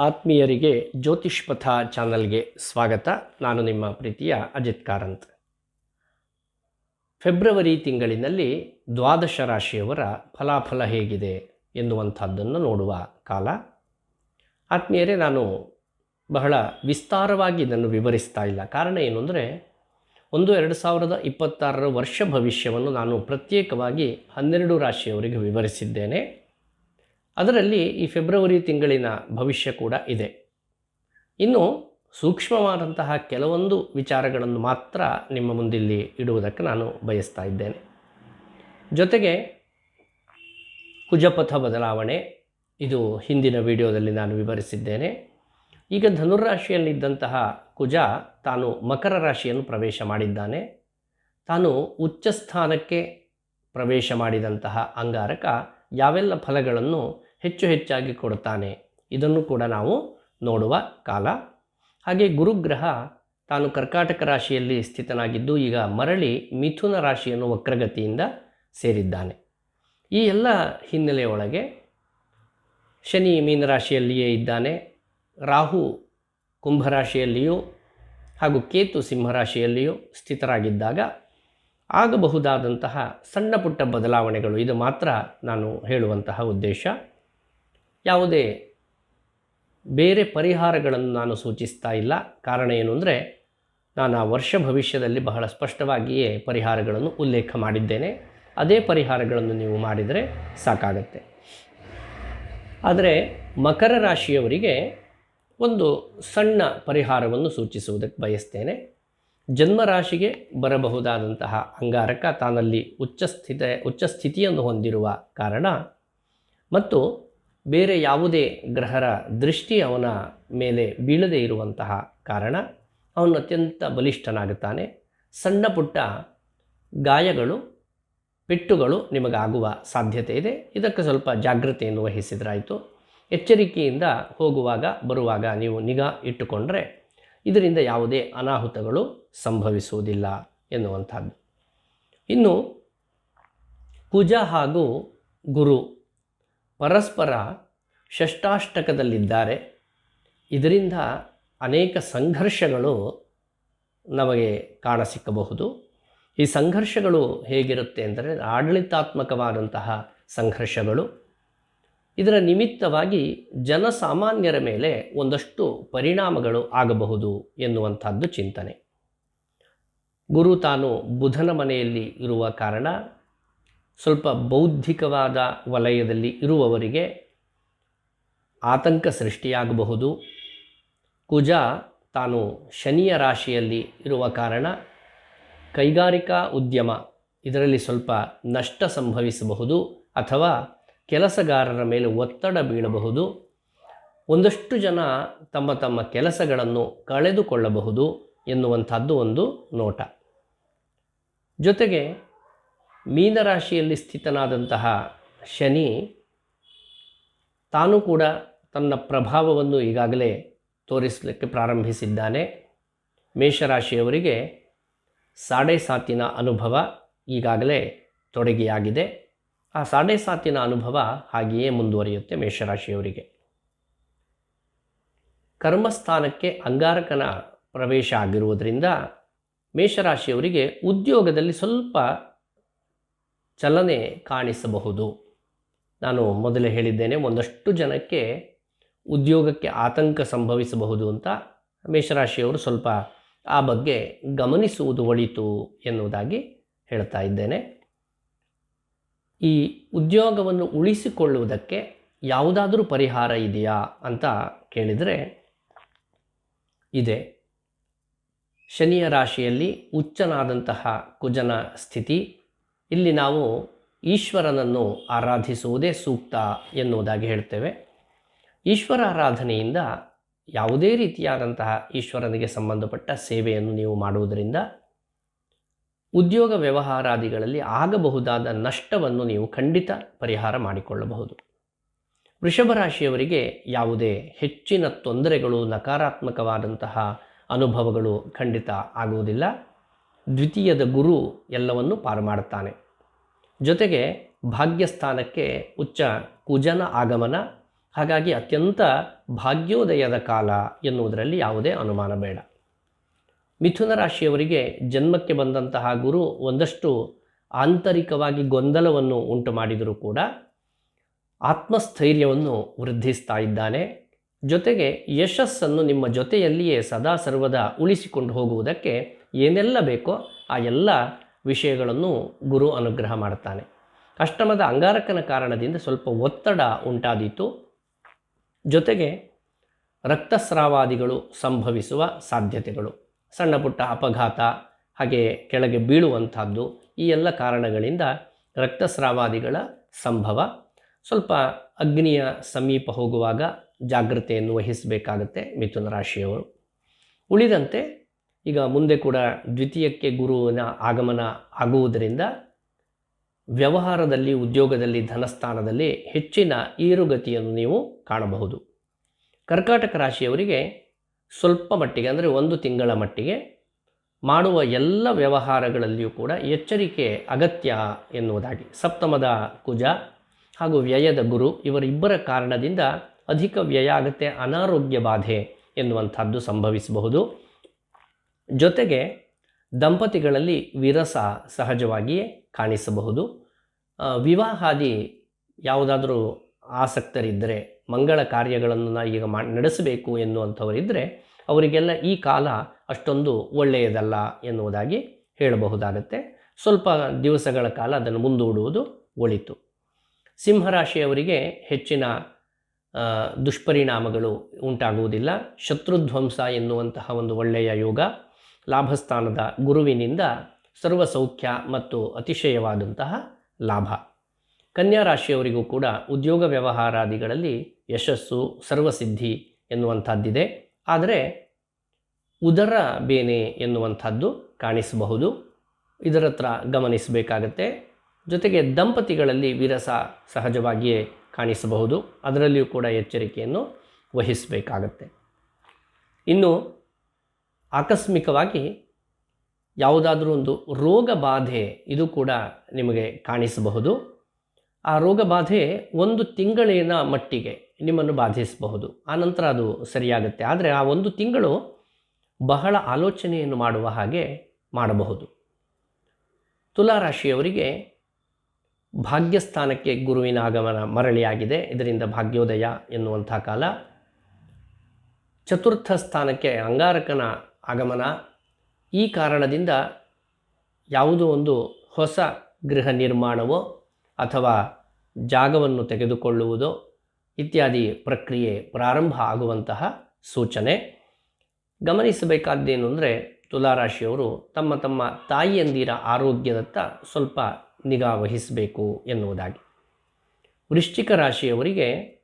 ಆತ್ಮೀಯರಿಗೆ ಜ್ಯೋತಿಷ್ಪಥ ಚಾನಲ್ಗೆ ಸ್ವಾಗತ. ನಾನು ನಿಮ್ಮ ಪ್ರೀತಿಯ ಅಜಿತ್ ಕಾರಂತ್. ಫೆಬ್ರವರಿ ತಿಂಗಳಿನಲ್ಲಿ ದ್ವಾದಶ ರಾಶಿಯವರ ಫಲಾಫಲ ಹೇಗಿದೆ ಎನ್ನುವಂಥದ್ದನ್ನು ನೋಡುವ ಕಾಲ. ಆತ್ಮೀಯರೇ, ನಾನು ಬಹಳ ವಿಸ್ತಾರವಾಗಿ ಇದನ್ನು ವಿವರಿಸ್ತಾ ಇಲ್ಲ. ಕಾರಣ ಏನು ಅಂದರೆ, ಒಂದು ಎರಡು ಸಾವಿರದ ಇಪ್ಪತ್ತಾರರ ವರ್ಷ ಭವಿಷ್ಯವನ್ನು ನಾನು ಪ್ರತ್ಯೇಕವಾಗಿ ಹನ್ನೆರಡು ರಾಶಿಯವರಿಗೆ ವಿವರಿಸಿದ್ದೇನೆ. ಅದರಲ್ಲಿ ಈ ಫೆಬ್ರವರಿ ತಿಂಗಳಿನ ಭವಿಷ್ಯ ಕೂಡ ಇದೆ. ಇನ್ನು ಸೂಕ್ಷ್ಮವಾದಂತಹ ಕೆಲವೊಂದು ವಿಚಾರಗಳನ್ನು ಮಾತ್ರ ನಿಮ್ಮ ಮುಂದಿಲ್ಲಿ ಇಡುವುದಕ್ಕೆ ನಾನು ಬಯಸ್ತಾ ಇದ್ದೇನೆ. ಜೊತೆಗೆ ಕುಜಪಥ ಬದಲಾವಣೆ, ಇದು ಹಿಂದಿನ ವಿಡಿಯೋದಲ್ಲಿ ನಾನು ವಿವರಿಸಿದ್ದೇನೆ. ಈಗ ಧನುರಾಶಿಯಲ್ಲಿದ್ದಂತಹ ಕುಜ ತಾನು ಮಕರ ರಾಶಿಯನ್ನು ಪ್ರವೇಶ ಮಾಡಿದ್ದಾನೆ. ತಾನು ಉಚ್ಚ ಸ್ಥಾನಕ್ಕೆ ಪ್ರವೇಶ ಮಾಡಿದಂತಹ ಅಂಗಾರಕ ಯಾವೆಲ್ಲ ಫಲಗಳನ್ನು ಹೆಚ್ಚು ಹೆಚ್ಚಾಗಿ ಕೊಡುತ್ತಾನೆ ಇದನ್ನು ಕೂಡ ನಾವು ನೋಡುವ ಕಾಲ. ಹಾಗೆ ಗುರುಗ್ರಹ ತಾನು ಕರ್ಕಾಟಕ ರಾಶಿಯಲ್ಲಿ ಸ್ಥಿತನಾಗಿದ್ದು, ಈಗ ಮರಳಿ ಮಿಥುನ ರಾಶಿಯನ್ನು ವಕ್ರಗತಿಯಿಂದ ಸೇರಿದ್ದಾನೆ. ಈ ಎಲ್ಲ ಹಿನ್ನೆಲೆಯೊಳಗೆ ಶನಿ ಮೀನರಾಶಿಯಲ್ಲಿಯೇ ಇದ್ದಾನೆ. ರಾಹು ಕುಂಭರಾಶಿಯಲ್ಲಿಯೂ ಹಾಗೂ ಕೇತು ಸಿಂಹರಾಶಿಯಲ್ಲಿಯೂ ಸ್ಥಿತರಾಗಿದ್ದಾಗ ಆಗಬಹುದಾದಂತಹ ಸಣ್ಣ ಪುಟ್ಟ ಬದಲಾವಣೆಗಳು. ಇದು ಮಾತ್ರ ನಾನು ಹೇಳುವಂತಹ ಉದ್ದೇಶ. ಯಾವುದೇ ಬೇರೆ ಪರಿಹಾರಗಳನ್ನು ನಾನು ಸೂಚಿಸ್ತಾ ಇಲ್ಲ. ಕಾರಣ ಏನು ಅಂದರೆ, ನಾನು ಆ ವರ್ಷ ಭವಿಷ್ಯದಲ್ಲಿ ಬಹಳ ಸ್ಪಷ್ಟವಾಗಿಯೇ ಪರಿಹಾರಗಳನ್ನು ಉಲ್ಲೇಖ ಮಾಡಿದ್ದೇನೆ. ಅದೇ ಪರಿಹಾರಗಳನ್ನು ನೀವು ಮಾಡಿದರೆ ಸಾಕಾಗತ್ತೆ. ಆದರೆ, ಮಕರ ರಾಶಿಯವರಿಗೆ ಒಂದು ಸಣ್ಣ ಪರಿಹಾರವನ್ನು ಸೂಚಿಸುವುದಕ್ಕೆ ಬಯಸ್ತೇನೆ. ಜನ್ಮರಾಶಿಗೆ ಬರಬಹುದಾದಂತಹ ಅಂಗಾರಕ ತಾನಲ್ಲಿ ಉಚ್ಚ ಸ್ಥಿತ ಉಚ್ಚ ಸ್ಥಿತಿಯನ್ನು ಹೊಂದಿರುವ ಕಾರಣ ಮತ್ತು ಬೇರೆ ಯಾವುದೇ ಗ್ರಹರ ದೃಷ್ಟಿ ಅವನ ಮೇಲೆ ಬೀಳದೇ ಇರುವಂತಹ ಕಾರಣ ಅವನು ಅತ್ಯಂತ ಬಲಿಷ್ಠನಾಗುತ್ತಾನೆ. ಸಣ್ಣ ಪುಟ್ಟ ಗಾಯಗಳು, ಪೆಟ್ಟುಗಳು ನಿಮಗಾಗುವ ಸಾಧ್ಯತೆ ಇದೆ. ಇದಕ್ಕೆ ಸ್ವಲ್ಪ ಜಾಗ್ರತೆಯನ್ನು ವಹಿಸಿದ್ರಾಯಿತು. ಎಚ್ಚರಿಕೆಯಿಂದ ಹೋಗುವಾಗ, ಬರುವಾಗ ನೀವು ನಿಗಾ ಇಟ್ಟುಕೊಂಡರೆ ಇದರಿಂದ ಯಾವುದೇ ಅನಾಹುತಗಳು ಸಂಭವಿಸುವುದಿಲ್ಲ ಎನ್ನುವಂಥದ್ದು. ಇನ್ನು ಪೂಜಾ ಹಾಗೂ ಗುರು ಪರಸ್ಪರ ಷಷ್ಟಾಷ್ಟಕದಲ್ಲಿದ್ದಾರೆ. ಇದರಿಂದ ಅನೇಕ ಸಂಘರ್ಷಗಳು ನಮಗೆ ಕಾಣಸಿಕ್ಕಬಹುದು. ಈ ಸಂಘರ್ಷಗಳು ಹೇಗಿರುತ್ತೆ ಅಂದರೆ ಆಡಳಿತಾತ್ಮಕವಾದಂತಹ ಸಂಘರ್ಷಗಳು. ಇದರ ನಿಮಿತ್ತವಾಗಿ ಜನಸಾಮಾನ್ಯರ ಮೇಲೆ ಒಂದಷ್ಟು ಪರಿಣಾಮಗಳು ಆಗಬಹುದು ಎನ್ನುವಂಥದ್ದು ಚಿಂತನೆ. ಗುರು ತಾನು ಬುಧನ ಮನೆಯಲ್ಲಿ ಇರುವ ಕಾರಣ ಸ್ವಲ್ಪ ಬೌದ್ಧಿಕವಾದ ವಲಯದಲ್ಲಿ ಇರುವವರಿಗೆ ಆತಂಕ ಸೃಷ್ಟಿಯಾಗಬಹುದು. ಕುಜ ತಾನು ಶನಿಯ ರಾಶಿಯಲ್ಲಿ ಇರುವ ಕಾರಣ ಕೈಗಾರಿಕಾ ಉದ್ಯಮ ಇದರಲ್ಲಿ ಸ್ವಲ್ಪ ನಷ್ಟ ಸಂಭವಿಸಬಹುದು ಅಥವಾ ಕೆಲಸಗಾರರ ಮೇಲೆ ಒತ್ತಡ ಬೀಳಬಹುದು. ಒಂದಷ್ಟು ಜನ ತಮ್ಮ ತಮ್ಮ ಕೆಲಸಗಳನ್ನು ಕಳೆದುಕೊಳ್ಳಬಹುದು ಎನ್ನುವಂಥದ್ದು ಒಂದು ನೋಟ. ಜೊತೆಗೆ ಮೀನರಾಶಿಯಲ್ಲಿ ಸ್ಥಿತನಾದಂತಹ ಶನಿ ತಾನು ಕೂಡ ತನ್ನ ಪ್ರಭಾವವನ್ನು ಈಗಾಗಲೇ ತೋರಿಸಲಿಕ್ಕೆ ಪ್ರಾರಂಭಿಸಿದ್ದಾನೆ. ಮೇಷರಾಶಿಯವರಿಗೆ ಸಾಡೆ ಸಾತಿನ ಅನುಭವ ಈಗಾಗಲೇ ತೊಡಗಿಯಾಗಿದೆ. ಆ ಸಾಡೆ ಸಾತಿನ ಅನುಭವ ಹಾಗೆಯೇ ಮುಂದುವರಿಯುತ್ತೆ ಮೇಷರಾಶಿಯವರಿಗೆ. ಕರ್ಮಸ್ಥಾನಕ್ಕೆ ಅಂಗಾರಕನ ಪ್ರವೇಶ ಆಗಿರುವುದರಿಂದ ಮೇಷರಾಶಿಯವರಿಗೆ ಉದ್ಯೋಗದಲ್ಲಿ ಸ್ವಲ್ಪ ಚಲನೆ ಕಾಣಿಸಬಹುದು. ನಾನು ಮೊದಲೇ ಹೇಳಿದ್ದೇನೆ, ಒಂದಷ್ಟು ಜನಕ್ಕೆ ಉದ್ಯೋಗಕ್ಕೆ ಆತಂಕ ಸಂಭವಿಸಬಹುದು ಅಂತ ಮೇಷರಾಶಿಯವರು ಸ್ವಲ್ಪ ಆ ಬಗ್ಗೆ ಗಮನಿಸುವುದು ಒಳಿತು ಎನ್ನುವುದಾಗಿ ಹೇಳ್ತಾ ಇದ್ದೇನೆ. ಈ ಉದ್ಯೋಗವನ್ನು ಉಳಿಸಿಕೊಳ್ಳುವುದಕ್ಕೆ ಯಾವುದಾದರೂ ಪರಿಹಾರ ಇದೆಯಾ ಅಂತ ಕೇಳಿದರೆ ಇದೆ. ಶನಿಯ ರಾಶಿಯಲ್ಲಿ ಉಚ್ಚನಾದಂತಹ ಕುಜನ ಸ್ಥಿತಿ ಇಲ್ಲಿ ನಾವು ಈಶ್ವರನನ್ನು ಆರಾಧಿಸುವುದೇ ಸೂಕ್ತ ಎನ್ನುವುದಾಗಿ ಹೇಳ್ತೇವೆ. ಈಶ್ವರ ಆರಾಧನೆಯಿಂದ ಯಾವುದೇ ರೀತಿಯಾದಂತಹ ಈಶ್ವರನಿಗೆ ಸಂಬಂಧಪಟ್ಟ ಸೇವೆಯನ್ನು ನೀವು ಮಾಡುವುದರಿಂದ ಉದ್ಯೋಗ ವ್ಯವಹಾರಾದಿಗಳಲ್ಲಿ ಆಗಬಹುದಾದ ನಷ್ಟವನ್ನು ನೀವು ಖಂಡಿತ ಪರಿಹಾರ ಮಾಡಿಕೊಳ್ಳಬಹುದು. ವೃಷಭ ರಾಶಿಯವರಿಗೆ ಯಾವುದೇ ಹೆಚ್ಚಿನ ತೊಂದರೆಗಳು, ನಕಾರಾತ್ಮಕವಾದಂತಹ ಅನುಭವಗಳು ಖಂಡಿತ ಆಗುವುದಿಲ್ಲ. ದ್ವಿತೀಯದ ಗುರು ಎಲ್ಲವನ್ನು ಪಾರು ಮಾಡುತ್ತಾನೆ. ಜೊತೆಗೆ ಭಾಗ್ಯಸ್ಥಾನಕ್ಕೆ ಉಚ್ಚ ಕುಜನ ಆಗಮನ, ಹಾಗಾಗಿ ಅತ್ಯಂತ ಭಾಗ್ಯೋದಯದ ಕಾಲ ಎನ್ನುವುದರಲ್ಲಿ ಯಾವುದೇ ಅನುಮಾನ ಬೇಡ. ಮಿಥುನ ರಾಶಿಯವರಿಗೆ ಜನ್ಮಕ್ಕೆ ಬಂದಂತಹ ಗುರು ಒಂದಷ್ಟು ಆಂತರಿಕವಾಗಿ ಗೊಂದಲವನ್ನು ಉಂಟು ಮಾಡಿದರೂ ಕೂಡ ಆತ್ಮಸ್ಥೈರ್ಯವನ್ನು ವೃದ್ಧಿಸ್ತಾ ಇದ್ದಾನೆ. ಜೊತೆಗೆ ಯಶಸ್ಸನ್ನು ನಿಮ್ಮ ಜೊತೆಯಲ್ಲಿಯೇ ಸದಾ ಸರ್ವದ ಉಳಿಸಿಕೊಂಡು ಹೋಗುವುದಕ್ಕೆ ಏನೆಲ್ಲ ಬೇಕೋ ಆ ಎಲ್ಲ ವಿಷಯಗಳನ್ನು ಗುರು ಅನುಗ್ರಹ ಮಾಡ್ತಾನೆ. ಅಷ್ಟಮದ ಅಂಗಾರಕನ ಕಾರಣದಿಂದ ಸ್ವಲ್ಪ ಒತ್ತಡ ಉಂಟಾದೀತು. ಜೊತೆಗೆ ರಕ್ತಸ್ರಾವಾದಿಗಳು ಸಂಭವಿಸುವ ಸಾಧ್ಯತೆಗಳು, ಸಣ್ಣ ಪುಟ್ಟ ಅಪಘಾತ, ಹಾಗೆ ಕೆಳಗೆ ಬೀಳುವಂಥದ್ದು, ಈ ಎಲ್ಲ ಕಾರಣಗಳಿಂದ ರಕ್ತಸ್ರಾವಾದಿಗಳ ಸಂಭವ. ಸ್ವಲ್ಪ ಅಗ್ನಿಯ ಸಮೀಪ ಹೋಗುವಾಗ ಜಾಗ್ರತೆಯನ್ನು ವಹಿಸಬೇಕಾಗತ್ತೆ ಮಿಥುನ ರಾಶಿಯವರು. ಉಳಿದಂತೆ ಈಗ ಮುಂದೆ ಕೂಡ ದ್ವಿತೀಯಕ್ಕೆ ಗುರುವಿನ ಆಗಮನ ಆಗುವುದರಿಂದ ವ್ಯವಹಾರದಲ್ಲಿ, ಉದ್ಯೋಗದಲ್ಲಿ, ಧನಸ್ಥಾನದಲ್ಲಿ ಹೆಚ್ಚಿನ ಏರುಗತಿಯನ್ನು ನೀವು ಕಾಣಬಹುದು. ಕರ್ಕಾಟಕ ರಾಶಿಯವರಿಗೆ ಸ್ವಲ್ಪ ಮಟ್ಟಿಗೆ, ಅಂದರೆ ಒಂದು ತಿಂಗಳ ಮಟ್ಟಿಗೆ ಮಾಡುವ ಎಲ್ಲ ವ್ಯವಹಾರಗಳಲ್ಲಿಯೂ ಕೂಡ ಎಚ್ಚರಿಕೆ ಅಗತ್ಯ ಎನ್ನುವುದಾಗಿ ಸಪ್ತಮದ ಕುಜ ಹಾಗೂ ವ್ಯಯದ ಗುರು ಇವರಿಬ್ಬರ ಕಾರಣದಿಂದ ಅಧಿಕ ವ್ಯಯ ಆಗುತ್ತೆ, ಅನಾರೋಗ್ಯ ಬಾಧೆ ಎನ್ನುವಂಥದ್ದು ಸಂಭವಿಸಬಹುದು. ಜೊತೆಗೆ ದಂಪತಿಗಳಲ್ಲಿ ವಿರಸ ಸಹಜವಾಗಿಯೇ ಕಾಣಿಸಬಹುದು. ವಿವಾಹಾದಿ ಯಾವುದಾದರೂ ಆಸಕ್ತರಿದ್ದರೆ, ಮಂಗಳ ಕಾರ್ಯಗಳನ್ನು ಈಗ ಮಾ, ನಡೆಸಬೇಕು ಎನ್ನುವಂಥವರಿದ್ದರೆ ಅವರಿಗೆಲ್ಲ ಈ ಕಾಲ ಅಷ್ಟೊಂದು ಒಳ್ಳೆಯದಲ್ಲ ಎನ್ನುವುದಾಗಿ ಹೇಳಬಹುದಾಗತ್ತೆ. ಸ್ವಲ್ಪ ದಿವಸಗಳ ಕಾಲ ಅದನ್ನು ಮುಂದೂಡುವುದು ಒಳಿತು. ಸಿಂಹರಾಶಿಯವರಿಗೆ ಹೆಚ್ಚಿನ ದುಷ್ಪರಿಣಾಮಗಳು ಉಂಟಾಗುವುದಿಲ್ಲ. ಶತ್ರುಧ್ವಂಸ ಎನ್ನುವಂತಹ ಒಂದು ಒಳ್ಳೆಯ ಯೋಗ ಲಾಭಸ್ಥಾನದ ಗುರುವಿನಿಂದ ಸರ್ವಸೌಖ್ಯ ಮತ್ತು ಅತಿಶಯವಾದಂತಹ ಲಾಭ. ಕನ್ಯಾ ರಾಶಿಯವರಿಗೂ ಕೂಡ ಉದ್ಯೋಗ ವ್ಯವಹಾರಾದಿಗಳಲ್ಲಿ ಯಶಸ್ಸು ಸರ್ವಸಿದ್ಧಿ ಎನ್ನುವಂಥದ್ದಿದೆ. ಆದರೆ ಉದರ ಬೇನೆ ಎನ್ನುವಂಥದ್ದು ಕಾಣಿಸಬಹುದು. ಇದರತ್ರ ಗಮನಿಸಬೇಕಾಗತ್ತೆ. ಜೊತೆಗೆ ದಂಪತಿಗಳಲ್ಲಿ ವಿರಸ ಸಹಜವಾಗಿಯೇ ಕಾಣಿಸಬಹುದು. ಅದರಲ್ಲಿಯೂ ಕೂಡ ಎಚ್ಚರಿಕೆಯನ್ನು ವಹಿಸಬೇಕಾಗತ್ತೆ. ಇನ್ನು ಆಕಸ್ಮಿಕವಾಗಿ ಯಾವುದಾದ್ರೂ ಒಂದು ರೋಗ ಬಾಧೆ ಇದು ಕೂಡ ನಿಮಗೆ ಕಾಣಿಸಬಹುದು. ಆ ರೋಗ ಬಾಧೆ ಒಂದು ತಿಂಗಳಿನ ಮಟ್ಟಿಗೆ ನಿಮ್ಮನ್ನು ಬಾಧಿಸಬಹುದು. ಆನಂತರ ಅದು ಸರಿಯಾಗುತ್ತೆ. ಆದರೆ ಆ ಒಂದು ತಿಂಗಳು ಬಹಳ ಆಲೋಚನೆಯನ್ನು ಮಾಡುವ ಹಾಗೆ ಮಾಡಬಹುದು. ತುಲಾರಾಶಿಯವರಿಗೆ ಭಾಗ್ಯಸ್ಥಾನಕ್ಕೆ ಗುರುವಿನ ಆಗಮನ ಮರಳಿಯಾಗಿದೆ. ಇದರಿಂದ ಭಾಗ್ಯೋದಯ ಎನ್ನುವಂಥ ಕಾಲ. ಚತುರ್ಥ ಸ್ಥಾನಕ್ಕೆ ಅಂಗಾರಕನ ಆಗಮನ. ಈ ಕಾರಣದಿಂದ ಯಾವುದೋ ಒಂದು ಹೊಸ ಗೃಹ ನಿರ್ಮಾಣವೋ ಅಥವಾ ಜಾಗವನ್ನು ತೆಗೆದುಕೊಳ್ಳುವುದೋ ಇತ್ಯಾದಿ ಪ್ರಕ್ರಿಯೆ ಪ್ರಾರಂಭ ಆಗುವಂತಹ ಸೂಚನೆ. ಗಮನಿಸಬೇಕಾದ್ದೇನು ಅಂದರೆ ತುಲಾರಾಶಿಯವರು ತಮ್ಮ ತಮ್ಮ ತಾಯಿಯಂದಿರ ಆರೋಗ್ಯದತ್ತ ಸ್ವಲ್ಪ ನಿಗಾ ವಹಿಸಬೇಕು ಎನ್ನುವುದಾಗಿ. ವೃಶ್ಚಿಕ ರಾಶಿಯವರಿಗೆ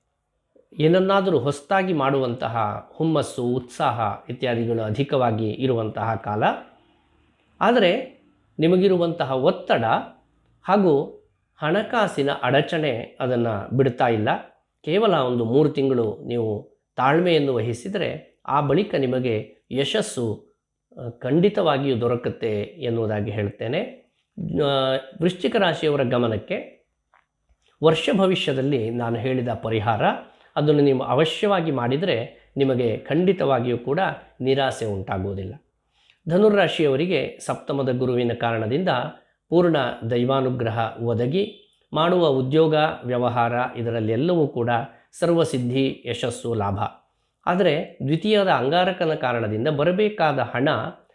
ಏನನ್ನಾದರೂ ಹೊಸದಾಗಿ ಮಾಡುವಂತಹ ಹುಮ್ಮಸ್ಸು, ಉತ್ಸಾಹ ಇತ್ಯಾದಿಗಳು ಅಧಿಕವಾಗಿ ಇರುವಂತಹ ಕಾಲ. ಆದರೆ ನಿಮಗಿರುವಂತಹ ಒತ್ತಡ ಹಾಗೂ ಹಣಕಾಸಿನ ಅಡಚಣೆ ಅದನ್ನು ಬಿಡ್ತಾ ಇಲ್ಲ. ಕೇವಲ ಒಂದು ಮೂರು ತಿಂಗಳು ನೀವು ತಾಳ್ಮೆಯನ್ನು ವಹಿಸಿದರೆ ಆ ಬಳಿಕ ನಿಮಗೆ ಯಶಸ್ಸು ಖಂಡಿತವಾಗಿಯೂ ದೊರಕುತ್ತೆ ಎನ್ನುವುದಾಗಿ ಹೇಳ್ತೇನೆ ವೃಶ್ಚಿಕ ರಾಶಿಯವರ ಗಮನಕ್ಕೆ ವರ್ಷ ಭವಿಷ್ಯದಲ್ಲಿ ನಾನು ಹೇಳಿದ ಪರಿಹಾರ ಅದನ್ನು ನೀವು ಅವಶ್ಯವಾಗಿ ಮಾಡಿದರೆ ನಿಮಗೆ ಖಂಡಿತವಾಗಿಯೂ ಕೂಡ ನಿರಾಸೆ ಉಂಟಾಗುವುದಿಲ್ಲ. ಧನುರಾಶಿಯವರಿಗೆ ಸಪ್ತಮದ ಗುರುವಿನ ಕಾರಣದಿಂದ ಪೂರ್ಣ ದೈವಾನುಗ್ರಹ ಒದಗಿ ಮಾಡುವ ಉದ್ಯೋಗ, ವ್ಯವಹಾರ ಇದರಲ್ಲೆಲ್ಲವೂ ಕೂಡ ಸರ್ವಸಿದ್ಧಿ, ಯಶಸ್ಸು, ಲಾಭ. ಆದರೆ ದ್ವಿತೀಯದ ಅಂಗಾರಕನ ಕಾರಣದಿಂದ ಬರಬೇಕಾದ ಹಣ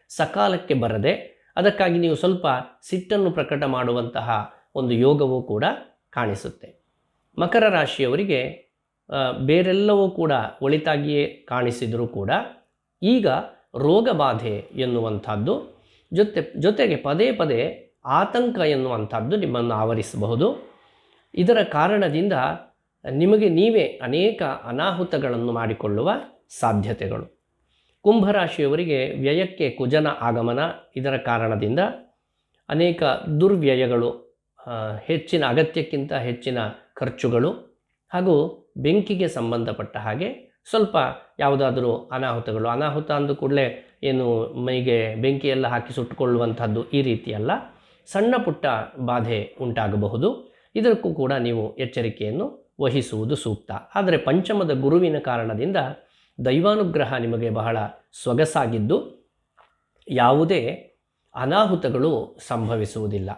ಸಕಾಲಕ್ಕೆ ಬರದೆ ಅದಕ್ಕಾಗಿ ನೀವು ಸ್ವಲ್ಪ ಸಿಟ್ಟನ್ನು ಪ್ರಕಟ ಮಾಡುವಂತಹ ಒಂದು ಯೋಗವೂ ಕೂಡ ಕಾಣಿಸುತ್ತೆ. ಮಕರ ರಾಶಿಯವರಿಗೆ ಬೇರೆಲ್ಲವೂ ಕೂಡ ಒಳಿತಾಗಿಯೇ ಕಾಣಿಸಿದರೂ ಕೂಡ ಈಗ ರೋಗಬಾಧೆ ಎನ್ನುವಂಥದ್ದು ಜೊತೆ, ಜೊತೆಗೆ ಪದೇ ಪದೇ ಆತಂಕ ಎನ್ನುವಂಥದ್ದು ನಿಮ್ಮನ್ನು ಆವರಿಸಬಹುದು. ಇದರ ಕಾರಣದಿಂದ ನಿಮಗೆ ನೀವೇ ಅನೇಕ ಅನಾಹುತಗಳನ್ನು ಮಾಡಿಕೊಳ್ಳುವ ಸಾಧ್ಯತೆಗಳು. ಕುಂಭರಾಶಿಯವರಿಗೆ ವ್ಯಯಕ್ಕೆ ಕುಜನ ಆಗಮನ ಇದರ ಕಾರಣದಿಂದ ಅನೇಕ ದುರ್ವ್ಯಯಗಳು ಹೆಚ್ಚಿನ ಅಗತ್ಯಕ್ಕಿಂತ ಹೆಚ್ಚಿನ ಖರ್ಚುಗಳು ಹಾಗೂ ಬೆಂಕಿಗೆ ಸಂಬಂಧಪಟ್ಟ ಹಾಗೆ ಸ್ವಲ್ಪ ಯಾವುದಾದರೂ ಅನಾಹುತಗಳು. ಅನಾಹುತ ಅಂದ ಕೂಡಲೇ ಏನು ಮೈಗೆ ಬೆಂಕಿಯೆಲ್ಲ ಹಾಕಿ ಸುಟ್ಟುಕೊಳ್ಳುವಂಥದ್ದು ಈ ರೀತಿಯಲ್ಲ. ಸಣ್ಣ ಪುಟ್ಟ ಬಾಧೆ ಉಂಟಾಗಬಹುದು. ಇದಕ್ಕೂ ಕೂಡ ನೀವು ಎಚ್ಚರಿಕೆಯನ್ನು ವಹಿಸುವುದು ಸೂಕ್ತ. ಆದರೆ ಪಂಚಮದ ಗುರುವಿನ ಕಾರಣದಿಂದ ದೈವಾನುಗ್ರಹ ನಿಮಗೆ ಬಹಳ ಸೊಗಸಾಗಿದ್ದು ಯಾವುದೇ ಅನಾಹುತಗಳು ಸಂಭವಿಸುವುದಿಲ್ಲ.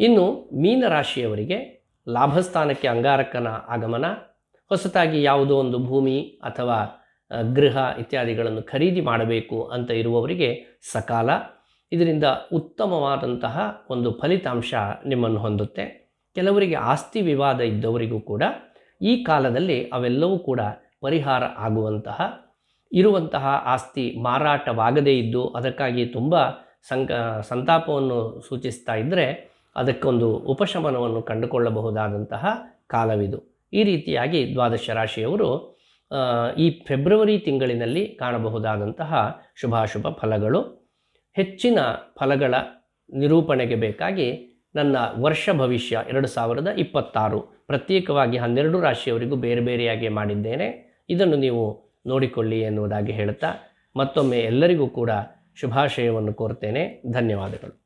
ಇನ್ನು ಮೀನರಾಶಿಯವರಿಗೆ ಲಾಭಸ್ಥಾನಕ್ಕೆ ಅಂಗಾರಕನ ಆಗಮನ ಹೊಸತಾಗಿ ಯಾವುದೋ ಒಂದು ಭೂಮಿ ಅಥವಾ ಗೃಹ ಇತ್ಯಾದಿಗಳನ್ನು ಖರೀದಿ ಮಾಡಬೇಕು ಅಂತ ಇರುವವರಿಗೆ ಸಕಾಲ. ಇದರಿಂದ ಉತ್ತಮವಾದಂತಹ ಒಂದು ಫಲಿತಾಂಶ ನಿಮ್ಮನ್ನು ಹೊಂದುತ್ತೆ. ಕೆಲವರಿಗೆ ಆಸ್ತಿ ವಿವಾದ ಇದ್ದವರಿಗೂ ಕೂಡ ಈ ಕಾಲದಲ್ಲಿ ಅವೆಲ್ಲವೂ ಕೂಡ ಪರಿಹಾರ ಆಗುವಂತಹ, ಇರುವಂತಹ ಆಸ್ತಿ ಮಾರಾಟವಾಗದೇ ಇದ್ದು ಅದಕ್ಕಾಗಿ ತುಂಬ ಸಂಕ, ಸಂತಾಪವನ್ನು ಸೂಚಿಸ್ತಾ ಇದ್ದರೆ ಅದಕ್ಕೊಂದು ಉಪಶಮನವನ್ನು ಕಂಡುಕೊಳ್ಳಬಹುದಾದಂತಹ ಕಾಲವಿದು. ಈ ರೀತಿಯಾಗಿ ದ್ವಾದಶ ರಾಶಿಯವರು ಈ ಫೆಬ್ರವರಿ ತಿಂಗಳಿನಲ್ಲಿ ಕಾಣಬಹುದಾದಂತಹ ಶುಭಾಶುಭ ಫಲಗಳು, ಹೆಚ್ಚಿನ ಫಲಗಳ ನಿರೂಪಣೆಗೆ ಬೇಕಾಗಿ ನನ್ನ ವರ್ಷ ಭವಿಷ್ಯ ಎರಡು ಸಾವಿರದ ಇಪ್ಪತ್ತಾರು ಪ್ರತ್ಯೇಕವಾಗಿ ಹನ್ನೆರಡು ರಾಶಿಯವರಿಗೂ ಬೇರೆ ಬೇರೆಯಾಗಿ ಮಾಡಿದ್ದೇನೆ. ಇದನ್ನು ನೀವು ನೋಡಿಕೊಳ್ಳಿ ಎನ್ನುವುದಾಗಿ ಹೇಳುತ್ತಾ ಮತ್ತೊಮ್ಮೆ ಎಲ್ಲರಿಗೂ ಕೂಡ ಶುಭಾಶಯವನ್ನು ಕೋರ್ತೇನೆ. ಧನ್ಯವಾದಗಳು.